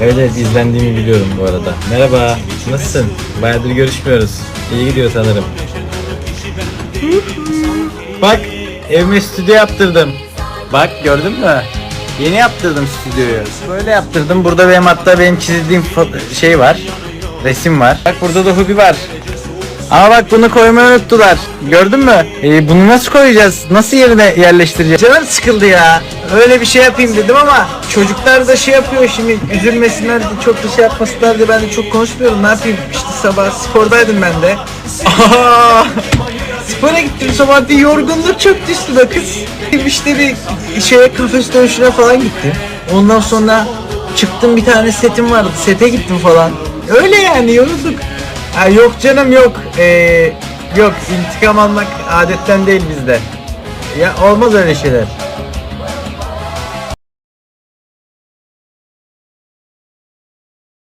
Evet evet izlendiğimi biliyorum bu arada. Merhaba, nasılsın? Bayağıdır görüşmüyoruz. İyi gidiyor sanırım. Bak, evime stüdyo yaptırdım. Bak gördün mü? Yeni yaptırdım stüdyoyu. Böyle yaptırdım. Burada benim hatta benim çizdiğim şey var. Resim var. Bak burada da hobi var. Ama bak bunu koymayı unuttular. Gördün mü? Ee, bunu nasıl koyacağız? Nasıl yerine yerleştireceğiz? Canım sıkıldı ya. Öyle bir şey yapayım dedim ama çocuklar da şey yapıyor şimdi üzülmesinler de çok bir şey yapmasınlar diye ben de çok konuşmuyorum. Ne yapayım? İşte sabah spordaydım ben de. Spora gittim sabah bir yorgunluk çöktü üstüme kız. İşte bir şeye kafes dönüşüne falan gittim. Ondan sonra çıktım bir tane setim vardı. Sete gittim falan. Öyle yani yorulduk. Ha, yok canım yok. Ee, yok intikam almak adetten değil bizde. Ya olmaz öyle şeyler.